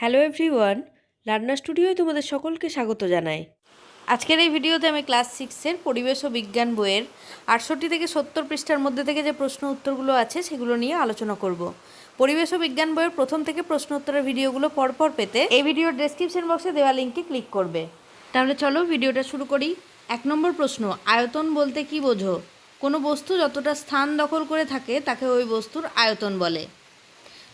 Hello everyone রান্না স্টুডিওয় তোমাদের সকলকে স্বাগত জানাই। আজকের এই ভিডিওতে আমি ক্লাস সিক্সের পরিবেশ ও বিজ্ঞান বইয়ের আটষট্টি থেকে সত্তর পৃষ্ঠার মধ্যে থেকে যে প্রশ্ন উত্তরগুলো আছে সেগুলো নিয়ে আলোচনা করব। পরিবেশ ও বিজ্ঞান বইয়ের প্রথম থেকে প্রশ্ন উত্তরের ভিডিওগুলো পরপর পেতে এই ভিডিওর ডেসক্রিপশন বক্সে দেওয়া লিঙ্কটি ক্লিক করবে। তাহলে চলো ভিডিওটা শুরু করি। এক নম্বর প্রশ্ন, আয়তন বলতে কি বোঝো? কোনো বস্তু যতটা স্থান দখল করে থাকে তাকে ওই বস্তুর আয়তন বলে।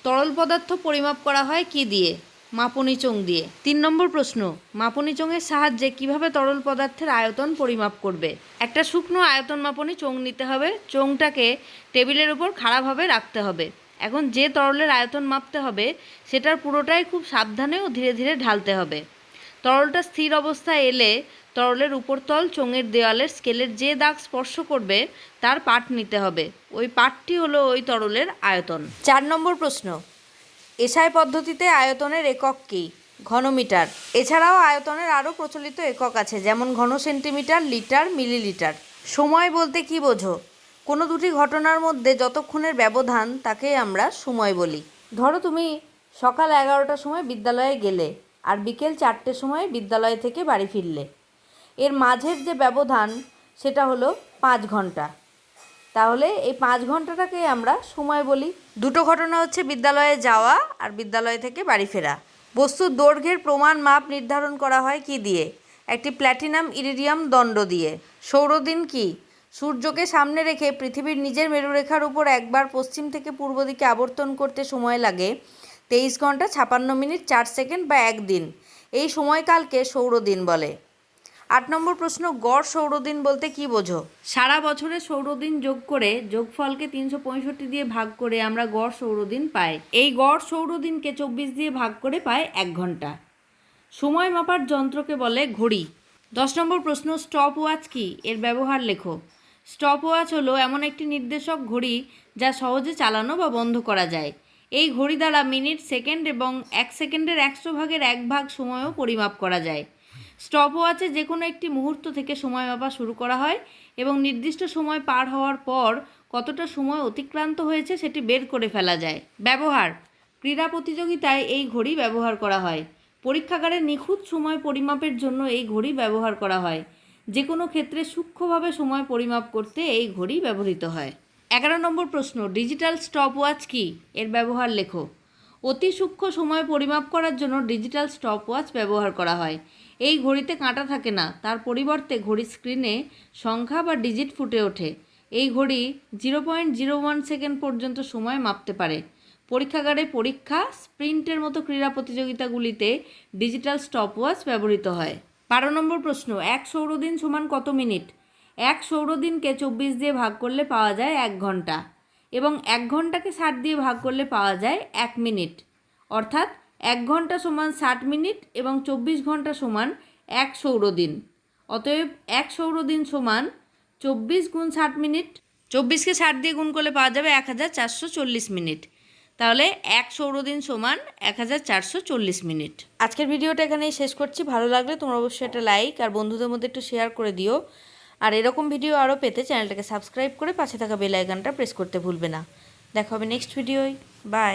তরল পদার্থ পরিমাপ করা হয় কি দিয়ে? মাপনি চোং দিয়ে। তিন নম্বর প্রশ্ন, মাপনি চোঙের সাহায্যে কীভাবে তরল পদার্থের আয়তন পরিমাপ করবে? একটা শুকনো আয়তন মাপনি চোং নিতে হবে, চোঙটাকে টেবিলের উপর খাড়াভাবে রাখতে হবে। এখন যে তরলের আয়তন মাপতে হবে, সেটার পুরোটাই খুব সাবধানে ও ধীরে ধীরে ঢালতে হবে। তরলটা স্থির অবস্থায় এলে তরলের উপরতল চোঙের দেওয়ালের স্কেলের যে দাগ স্পর্শ করবে, তার পাট নিতে হবে। ওই পাটটি হলো ওই তরলের আয়তন। চার নম্বর প্রশ্ন এসআই পদ্ধতিতে আয়তনের একক কী? ঘনমিটার। এছাড়াও আয়তনের আরও প্রচলিত একক আছে, যেমন ঘন সেন্টিমিটার, লিটার, মিলিলিটার। সময় বলতে কি বোঝো? কোনো দুটি ঘটনার মধ্যে যতক্ষণের ব্যবধান তাকে আমরা সময় বলি। ধরো তুমি সকাল এগারোটার সময় বিদ্যালয়ে গেলে আর বিকেল চারটের সময় বিদ্যালয় থেকে বাড়ি ফিরলে। এর মাঝের যে ব্যবধান, সেটা হলো পাঁচ ঘণ্টা। তাহলে এই পাঁচ ঘন্টাটাকে আমরা সময় বলি। দুটো ঘটনা হচ্ছে বিদ্যালয়ে যাওয়া আর বিদ্যালয় থেকে বাড়ি ফেরা। বস্তুর দৈর্ঘ্যের প্রমাণ মাপ নির্ধারণ করা হয় কি দিয়ে? একটি প্ল্যাটিনাম ইরিডিয়াম দণ্ড দিয়ে। সৌরদিন কি? সূর্যকে সামনে রেখে পৃথিবীর নিজের মেরুরেখার উপর একবার পশ্চিম থেকে পূর্ব দিকে আবর্তন করতে সময় লাগে তেইশ ঘণ্টা ছাপান্ন মিনিট চার সেকেন্ড বা একদিন। এই সময়কালকে সৌরদিন বলে। আট নম্বর প্রশ্ন, গড় সৌরদিন বলতে কি বোঝো? সারা বছরে সৌরদিন যোগ করে যোগফলকে তিনশো পঁয়ষট্টি দিয়ে ভাগ করে আমরা গড় সৌরদিন পাই। এই গড় সৌরদিনকে চব্বিশ দিয়ে ভাগ করে পাই এক ঘণ্টা। সময় মাপার যন্ত্রকে বলে ঘড়ি। দশ নম্বর প্রশ্ন স্টপ ওয়াচ কি? এর ব্যবহার লেখো। স্টপ ওয়াচ হলো এমন একটি নির্দেশক ঘড়ি যা সহজে চালানো বা বন্ধ করা যায়। এই ঘড়ি দ্বারা মিনিট, সেকেন্ড এবং এক সেকেন্ডের একশো ভাগের এক ভাগ সময়ও পরিমাপ করা যায়। স্টপ ওয়াচে যে কোনো একটি মুহূর্ত থেকে সময় মাপা শুরু করা হয় এবং নির্দিষ্ট সময় পার হওয়ার পর কতটা সময় অতিক্রান্ত হয়েছে সেটি বের করে ফেলা যায়। ব্যবহার, ক্রীড়া প্রতিযোগিতায় এই ঘড়ি ব্যবহার করা হয়। পরীক্ষাগারে নিখুঁত সময় পরিমাপের জন্য এই ঘড়ি ব্যবহার করা হয়। যে কোনো ক্ষেত্রে সূক্ষ্মভাবে সময় পরিমাপ করতে এই ঘড়ি ব্যবহৃত হয়। এগারো নম্বর প্রশ্ন, ডিজিটাল স্টপ ওয়াচ কি? এর ব্যবহার লেখো। অতি সূক্ষ্ম সময় পরিমাপ করার জন্য ডিজিটাল স্টপ ওয়াচ ব্যবহার করা হয়। এই ঘড়িতে কাঁটা থাকে না, তার পরিবর্তে ঘড়ির স্ক্রিনে সংখ্যা বা ডিজিট ফুটে ওঠে। এই ঘড়ি zero point zero one second পর্যন্ত সময় মাপতে পারে। পরীক্ষাগারে পরীক্ষা, স্প্রিন্টের মতো ক্রীড়া প্রতিযোগিতাগুলিতে ডিজিটাল স্টপ ওয়াচ ব্যবহৃত হয়। বারো নম্বর প্রশ্ন, এক সৌরদিন সমান কত মিনিট? এক সৌরদিনকে চব্বিশ দিয়ে ভাগ করলে পাওয়া যায় এক ঘণ্টা। এবং এক ঘন্টাকে ষাট দিয়ে ভাগ করলে পাওয়া যায় এক মিনিট। অর্থাৎ এক ঘণ্টা সমান ষাট মিনিট এবং চব্বিশ ঘণ্টা সমান এক সৌরদিন অতএব এক সৌরদিন সমান চব্বিশ গুণ ষাট মিনিট, চব্বিশকে ষাট দিয়ে গুণ করলে পাওয়া যাবে এক হাজার চারশো চল্লিশ মিনিট। তাহলে এক সৌরদিন সমান এক হাজার চারশো চল্লিশ মিনিট। আজকের ভিডিওটা এখানেই শেষ করছি। ভালো লাগলে তোমরা অবশ্যই একটা লাইক আর বন্ধুদের মধ্যে একটু শেয়ার করে দিও। আর এরকম ভিডিও আরও পেতে চ্যানেলটাকে সাবস্ক্রাইব করে পাশে থাকা বেল আইকনটা প্রেস করতে ভুলবে না। দেখা হবে নেক্সট ভিডিওই বাই